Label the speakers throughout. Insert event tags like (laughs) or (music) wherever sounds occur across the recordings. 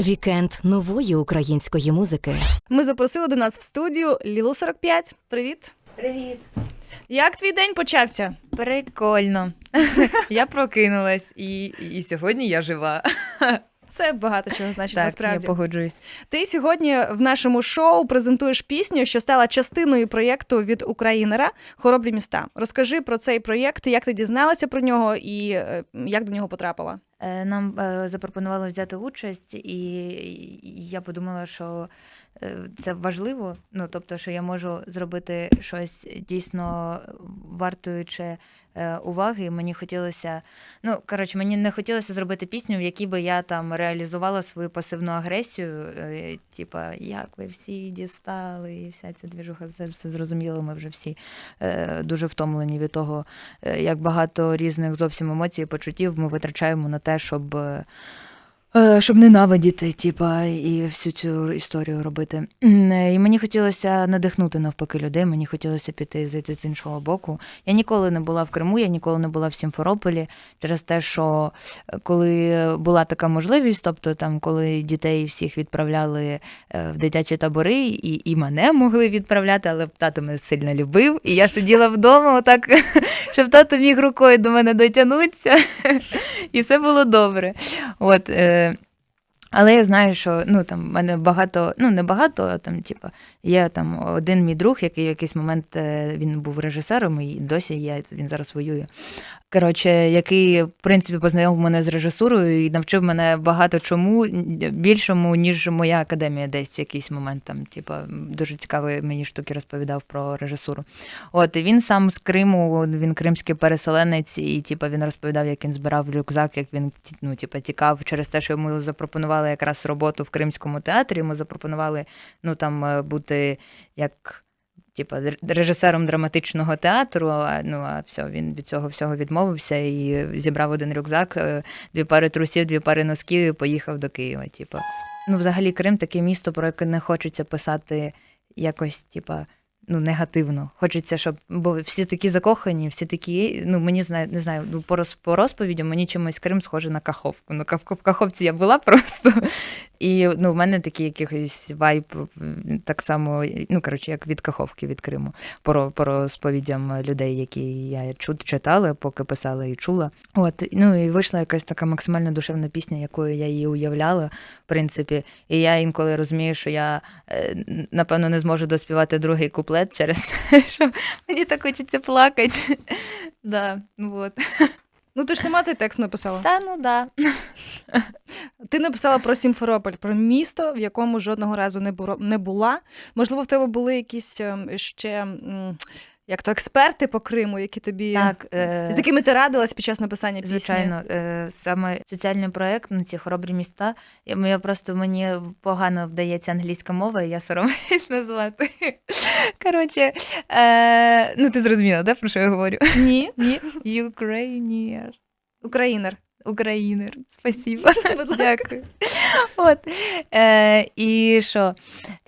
Speaker 1: Вікенд нової української музики.
Speaker 2: Ми запросили до нас в студію Лілу 45. Привіт.
Speaker 3: Привіт.
Speaker 2: Як твій день почався?
Speaker 3: Прикольно. (laughs) я прокинулась, і, і сьогодні я жива.
Speaker 2: Це багато чого значить
Speaker 3: так,
Speaker 2: насправді.
Speaker 3: я погоджуюсь.
Speaker 2: Ти сьогодні в нашому шоу презентуєш пісню, що стала частиною проєкту від Українера Хоробрі міста. Розкажи про цей проєкт, як ти дізналася про нього і е, як до нього потрапила.
Speaker 3: Е, Нам е, запропонували взяти участь, і я подумала, що е, це важливо. Ну, тобто, що я можу зробити щось дійсно вартуюче уваги. Мені хотілося, ну коротше, мені не хотілося зробити пісню, в якій би я там реалізувала свою пасивну агресію. Типа, як ви всі дістали, і вся ця двіжуха, це все зрозуміло. Ми вже всі дуже втомлені від того, як багато різних зовсім емоцій і почуттів ми витрачаємо на те, щоб. Е, Щоб ненавидіти, типа, і всю цю історію робити. Е, І мені хотілося надихнути навпаки людей, мені хотілося піти зайти з іншого боку. Я ніколи не була в Криму, я ніколи не була в Сімферополі через те, що е, коли була така можливість, тобто там, коли дітей всіх відправляли в дитячі табори, і, і мене могли відправляти, але тато мене сильно любив, і я сиділа вдома, отак, (laughs) щоб тато міг рукою до мене дотягнутися, (laughs) і все було добре. От, але я знаю, що ну там в мене багато, ну не багато, а там, типу, є там один мій друг, який в якийсь момент е, він був режисером, і досі є, він зараз воює. Коротше, який, в принципі, познайомив мене з режисурою і навчив мене багато чому більшому, ніж моя академія десь в якийсь момент. Там, типу, дуже цікаві мені штуки розповідав про режисуру. От і він сам з Криму, він кримський переселенець, і типу, він розповідав, як він збирав рюкзак, як він ну, типу, тікав через те, що йому запропонували якраз роботу в Кримському театрі. Йому запропонували ну, там, е, бути як. Типа режисером драматичного театру, ну а все, він від цього всього відмовився і зібрав один рюкзак, е, дві пари трусів, дві пари носків і поїхав до Києва. Типа. Ну, взагалі, Крим таке місто, про яке не хочеться писати якось, типа. Ну, негативно. Хочеться, щоб. Бо всі такі закохані, всі такі. Ну, мені знає, не знаю, ну, по, по розповідям мені чимось Крим схоже на Каховку. Ну, в Каховці я була просто. І ну, в мене такий якийсь вайб так само, ну, коротше, як від Каховки, від Криму, по, по розповідям людей, які я чу, читала, поки писала і чула. От, ну і вийшла якась така максимально душевна пісня, якою я її уявляла, в принципі. І я інколи розумію, що я е, напевно не зможу доспівати другий куплет через те, (laughs) що мені так хочеться плакати. (laughs) Да, вот.
Speaker 2: Ну ти ж сама цей текст написала.
Speaker 3: Та ну да.
Speaker 2: Ти написала про Сімферополь, про місто, в якому жодного разу не не була. Можливо, в тебе були якісь ем, ще як то експерти по Криму, які тобі
Speaker 3: Так, е...
Speaker 2: з якими ти радилась під час написання пісні?
Speaker 3: Звичайно, е, саме соціальний проект, ну ці хоробрі міста. Я, я просто мені погано вдається англійська мова, і я соромлюсь (laughs) назвати. Коротше, е, ну ти зрозуміла, да, про що я говорю?
Speaker 2: Ні,
Speaker 3: Ні? Ukrainier.
Speaker 2: Українер.
Speaker 3: Українер. Спасибо. Дякую. От. Е, і що?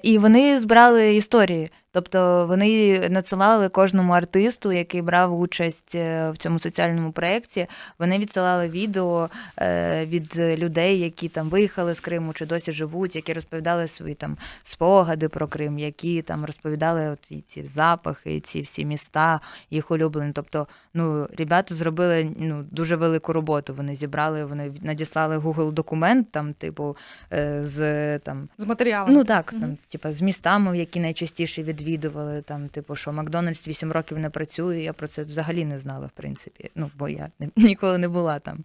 Speaker 3: І вони збирали історії. Тобто вони надсилали кожному артисту, який брав участь е, в цьому соціальному проєкті, вони відсилали відео е, від людей, які там виїхали з Криму чи досі живуть, які розповідали свої там спогади про Крим, які там розповідали ці, ці запахи, ці всі міста, їх улюблені. Тобто, ну, ребята зробили ну, дуже велику роботу. Вони зібрали, вони надіслали Google документ, там, типу, е, з там.
Speaker 2: З матеріалом.
Speaker 3: Ну так, там,
Speaker 2: Мгм.
Speaker 3: типа, з містами, які найчастіше відвідували, там, типу, що Макдональдс 8 років не працює. Я про це взагалі не знала, в принципі. Ну, бо я (laughs) ніколи не була там.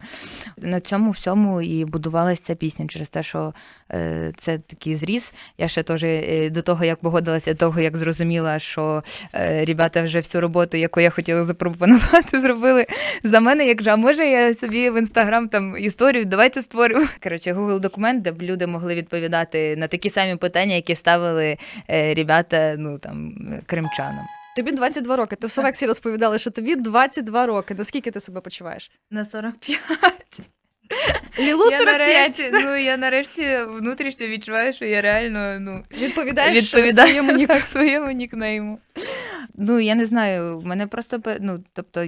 Speaker 3: На цьому всьому і будувалася ця пісня через те, що е, це такий зріз. Я ще теж е, до того, як погодилася, до того, як зрозуміла, що е, ребята вже всю роботу, яку я хотіла запропонувати, (laughs) зробили за мене. Як же, а може я собі в інстаграм там історію, давайте створюємо. Коротше, Google документ, де б люди могли відповідати на такі самі питання, які ставили е, ребята, ну там кримчанам.
Speaker 2: Тобі 22 роки. Ти в селекції розповідали, що тобі 22 роки. Наскільки ти себе почуваєш?
Speaker 3: На 45.
Speaker 2: Лілу
Speaker 3: Я
Speaker 2: 45.
Speaker 3: нарешті, ну я нарешті внутрішньо відчуваю, що я реально ну
Speaker 2: Відповідаєш
Speaker 3: відповідаю
Speaker 2: своєму ні-
Speaker 3: так, своєму нікнейму. Ну я не знаю, мене просто ну, тобто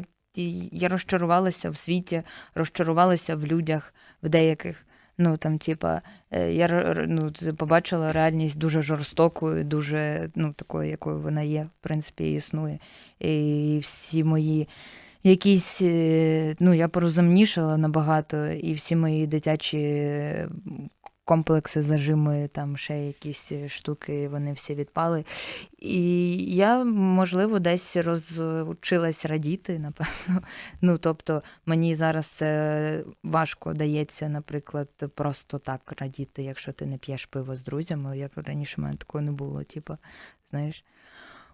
Speaker 3: я розчарувалася в світі, розчарувалася в людях, в деяких. Ну там, типа, е, я ну, побачила реальність дуже жорстокою, дуже ну, такою, якою вона є, в принципі, існує. І всі мої якісь, е, ну, я порозумнішала набагато, і всі мої дитячі комплекси, зажими, там ще якісь е, штуки, вони всі відпали. І я, можливо, десь розучилась радіти, напевно. (laughs) Ну, тобто, мені зараз це важко дається, наприклад, просто так радіти, якщо ти не п'єш пиво з друзями. Як раніше в мене такого не було, типу, знаєш.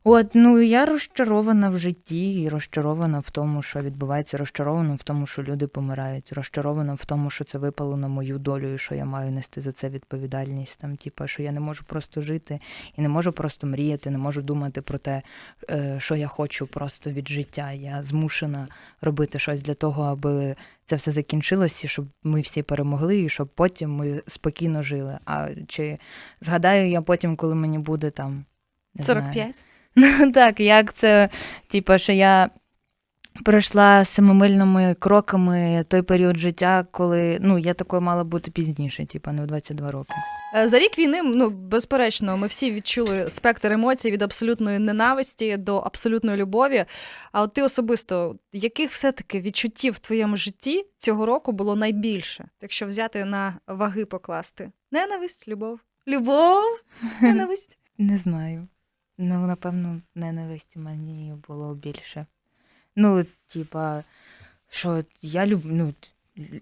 Speaker 3: От, ну я розчарована в житті і розчарована в тому, що відбувається, розчарована в тому, що люди помирають, розчарована в тому, що це випало на мою долю, і що я маю нести за це відповідальність. Там, типу, що я не можу просто жити і не можу просто мріяти, не можу думати про те, е, що я хочу просто від життя. Я змушена робити щось для того, аби це все закінчилося, щоб ми всі перемогли, і щоб потім ми спокійно жили. А чи згадаю я потім, коли мені буде там. не знаю,
Speaker 2: 45?
Speaker 3: Ну (laughs) так, як це, типу, що я пройшла семимильними кроками той період життя, коли ну, я такою мала бути пізніше, типу, не в 22 роки.
Speaker 2: Е, За рік війни, ну безперечно, ми всі відчули спектр емоцій від абсолютної ненависті до абсолютної любові. А от ти особисто, яких все-таки відчуттів в твоєму житті цього року було найбільше, якщо взяти на ваги покласти? Ненависть, любов, любов, ненависть. (laughs)
Speaker 3: Не знаю. Ну, напевно, ненависті мені було більше. Ну, типа, що я люблю, ну,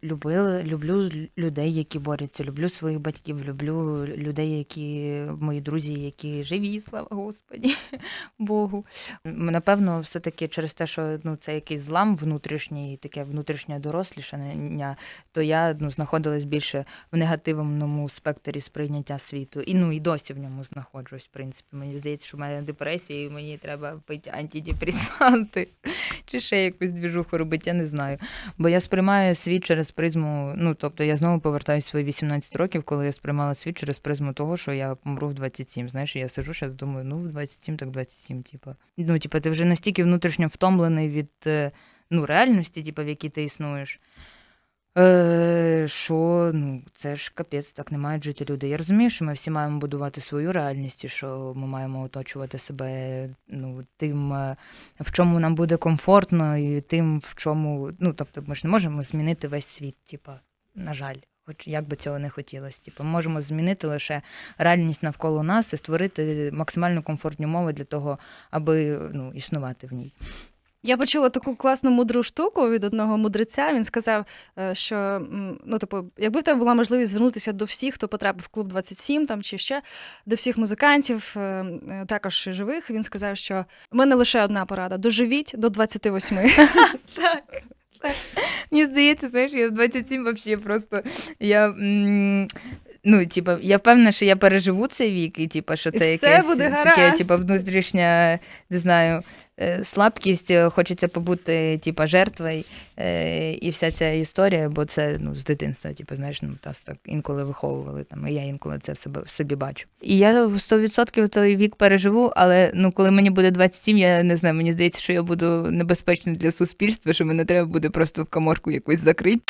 Speaker 3: любила, люблю людей, які борються, люблю своїх батьків, люблю людей, які мої друзі, які живі, слава Господі, (laughs) Богу. Напевно, все-таки через те, що ну, це якийсь злам внутрішній, таке внутрішнє дорослішання, то я ну, знаходилась більше в негативному спектрі сприйняття світу. І ну і досі в ньому знаходжусь. В принципі, мені здається, що в мене депресія, і мені треба пити антидепресанти чи ще якусь двіжуху робити, я не знаю. Бо я сприймаю світ через призму. Ну тобто я знову повертаюся свої 18 років, коли я сприймала світ через призму того, що я помру в 27. Знаєш, я сижу зараз, думаю, ну в 27, так 27, типу. Ну, типу, ти вже настільки внутрішньо втомлений від е, ну, реальності, типу, в якій ти існуєш. Е, що ну, це ж капець, так не мають жити люди. Я розумію, що ми всі маємо будувати свою реальність, і що ми маємо оточувати себе ну, тим, е, в чому нам буде комфортно, і тим, в чому. Ну, тобто, ми ж не можемо змінити весь світ, типа, на жаль. Хоч як би цього не хотілося. Типу, ми можемо змінити лише реальність навколо нас і створити максимально комфортні умови для того, аби ну, існувати в ній.
Speaker 2: Я почула таку класну мудру штуку від одного мудреця. Він сказав, е, що ну, типу, якби в тебе була можливість звернутися до всіх, хто потрапив в клуб 27 там чи ще до всіх музикантів, е, е, також живих. Він сказав, що в мене лише одна порада: доживіть до 28. (laughs)
Speaker 3: Мені здається, знаєш, я в 27 взагалі просто я. Ну, типа, я впевнена, що я переживу цей вік, і типа, що це якесь
Speaker 2: буде
Speaker 3: таке, типа, внутрішня, не знаю, слабкість, е, хочеться побути, типа, жертвою, е, і вся ця історія, бо це ну, з дитинства, типу, знаєш, ну, нас так інколи виховували, там, і я інколи це в себе в собі бачу. І я в 100% той вік переживу, але ну, коли мені буде 27, я не знаю, мені здається, що я буду небезпечною для суспільства, що мене треба буде просто в каморку якусь закрити.